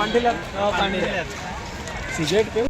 വണ്ടിയിലാണ് സിജയായിട്ട്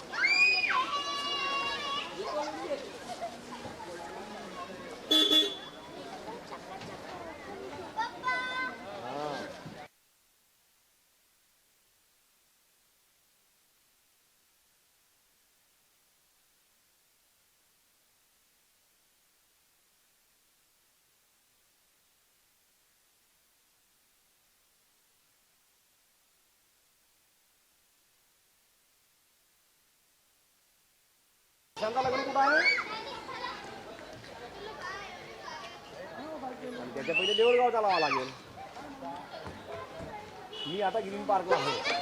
त्यांचा लग्न कुठं आहे? आणि त्याच्या पहिले देऊळगावचा लावा लागेल. मी आता ग्रीन पार्कला आहे.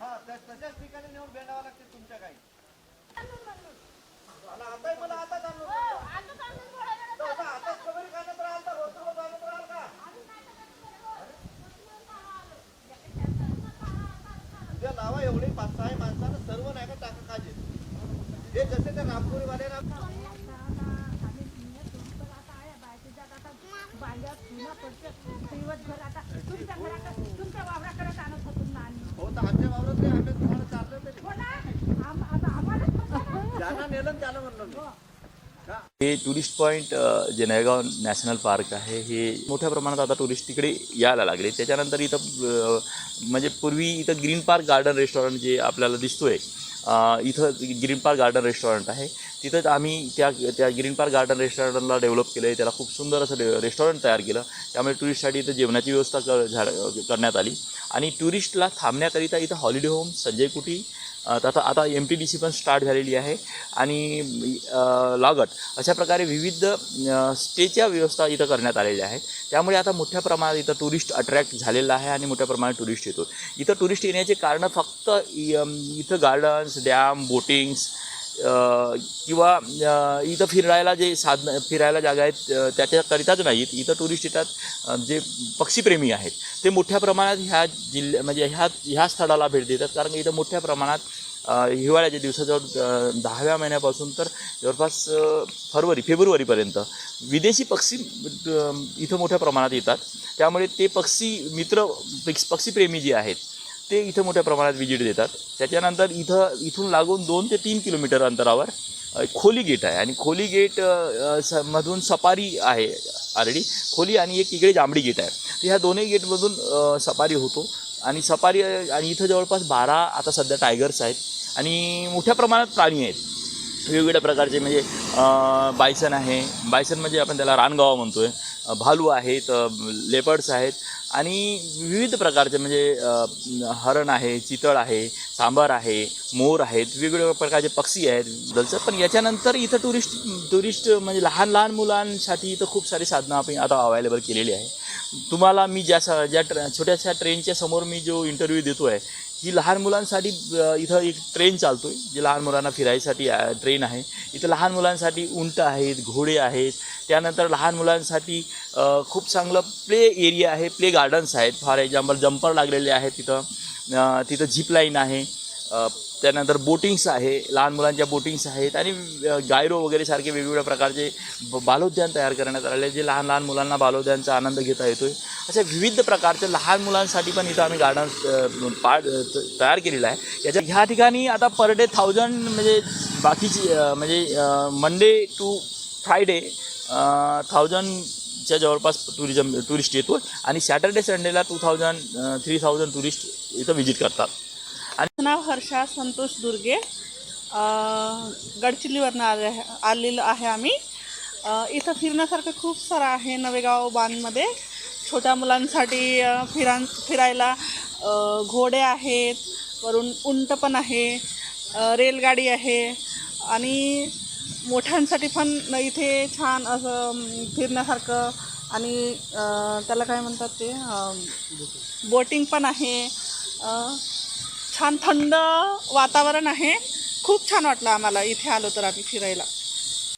हा त्या- तशाच ठिकाणी नेऊन भेटावं लागते तुमच्या काही आता आता लावा एवढे पाच सहा माणसानं सर्व नाही का टाका काजे हे जसे त्या नागपुरीवाले ना तुमच्या वावराकडे आणत होतो हो तर आमच्या वावरात नाही आम्ही तुम्हाला चाललं तरी हो ना आम- आता आम्हाला ज्यांना नेलं त्याला म्हणलं मी. हे टुरिस्ट पॉईंट जे नयगाव नॅशनल पार्क आहे हे मोठ्या प्रमाणात आता टुरिस्ट तिकडे यायला लागले. त्याच्यानंतर इथं म्हणजे पूर्वी इथं ग्रीन पार्क गार्डन रेस्टॉरंट जे आपल्याला दिसतोय इथं ग्रीन पार्क गार्डन रेस्टॉरंट आहे. तिथंच आम्ही त्या त्या ग्रीन पार्क गार्डन रेस्टॉरंटला डेव्हलप केलं आहे त्याला खूप सुंदर असं रेस्टॉरंट तयार केलं. त्यामुळे टुरिस्टसाठी इथं जेवणाची व्यवस्था कर झाड करण्यात आली. आणि टुरिस्टला थांबण्याकरिता इथं हॉलिडे होम संजय कुटी तथा आता एम टी डी सी पण स्टार्ट झालेली आहे. आणि लागत अशा प्रकारे विविध स्टेच्या व्यवस्था इथं करण्यात आलेल्या आहेत. त्यामुळे आता मोठ्या प्रमाणात इथं टुरिस्ट अट्रॅक्ट झालेला आहे आणि मोठ्या प्रमाणात टुरिस्ट येतो इथं टुरिस्ट येण्याचे कारणं फक्त इ- इथं गार्डन्स डॅम बोटिंग्स किंवा इथं फिरायला जे साधन फिरायला जागा आहेत त्याच्याकरिताच नाहीत इथं टुरिस्ट येतात जे पक्षीप्रेमी आहेत. ते मोठ्या प्रमाणात ह्या जिल्ह्या म्हणजे ह्या ह्या स्थळाला भेट देतात. कारण इथं मोठ्या प्रमाणात हिवाळ्याच्या दिवसाजवळ दहाव्या महिन्यापासून तर जवळपास फरवरी फेब्रुवारीपर्यंत विदेशी पक्षी इथं मोठ्या प्रमाणात येतात. त्यामुळे ते पक्षी मित्र पक्षीप्रेमी जे आहेत ते इथं मोठ्या प्रमाणात विजिट देतात. त्याच्यानंतर इथं इथून लागून दोन ते तीन किलोमीटर अंतरावर खोली गेट आहे. आणि खोली गेट स मधून सफारी आहे आरडी खोली आणि एक इकडे जांभळी गेट आहे. तर ह्या दोन्ही गेटमधून सपारी सफारी होतो. आणि सफारी आणि इथं जवळपास बारा आता सध्या टायगर्स आहेत. आणि मोठ्या प्रमाणात प्राणी आहेत. वेगवेगळ्या प्रकारचे म्हणजे बायसन आहे. बायसन म्हणजे आपण त्याला रानगावा म्हणतो आहे भालू आहेत लेपर्ड्स आहेत आणि विविध प्रकारचे म्हणजे हरण आहे चितळ आहे सांबार आहे मोर आहेत वेगवेगळ्या प्रकारचे पक्षी आहेत दलचं पण याच्यानंतर इथं टुरिस्ट टुरिस्ट म्हणजे लहान लहान मुलांसाठी इथं खूप सारी साधनं आपण आता अवेलेबल केलेली आहे. तुम्हाला मी ज्या स ज्या ट्र छोट्याशा ट्रेनच्या समोर मी जो इंटरव्ह्यू देतो आहे ही लहान मुलांसाठी इथं एक ट्रेन चालतो आहे जी लहान मुलांना फिरायसाठी ट्रेन आहे. इथं लहान मुलांसाठी उंट आहेत घोडे आहेत. त्यानंतर लहान मुलांसाठी खूप चांगलं प्ले एरिया आहे प्ले गार्डन्स आहेत. फॉर एक्झाम्पल जम्पर लागलेले आहेत तिथं. तिथं झिप लाईन आहे. त्यानंतर बोटिंग्स आहे लहान मुलांच्या बोटिंग्स आहेत आणि गायरो वगैरे सारखे वेगवेगळ्या प्रकारचे ब- बालोद्यान तयार करण्यात आले जे लहान लहान मुलांना बालोद्यानचा आनंद घेता येतो आहे अशा विविध प्रकारचे लहान मुलांसाठी पण इथं आम्ही गार्डन पार्ट तयार केलेलं आहे. याच्या ह्या ठिकाणी आता पर डे थाउजंड म्हणजे बाकीची म्हणजे मंडे टू फ्रायडे थाउजंडच्या जवळपास टुरिझम टुरिस्ट येतो आणि सॅटर्डे संडेला two thousand three thousand tourist इथं व्हिजिट करतात. नाव हर्षा संतोष दुर्गे गडचिल्लीवरनं आले आलेलो आहे आम्ही. इथं फिरण्यासारखं खूप सारं आहे नवेगाव बांधमध्ये. छोट्या मुलांसाठी अं, फिरां फिरायला घोडे आहेत वरून उंट पण आहे रेलगाडी आहे आणि मोठ्यांसाठी पण इथे छान असं फिरण्यासारखं आणि त्याला काय म्हणतात ते बोटिंग पण आहे. छान थंड वातावरण आहे. खूप छान वाटलं आम्हाला इथे आलो तर आम्ही फिरायला.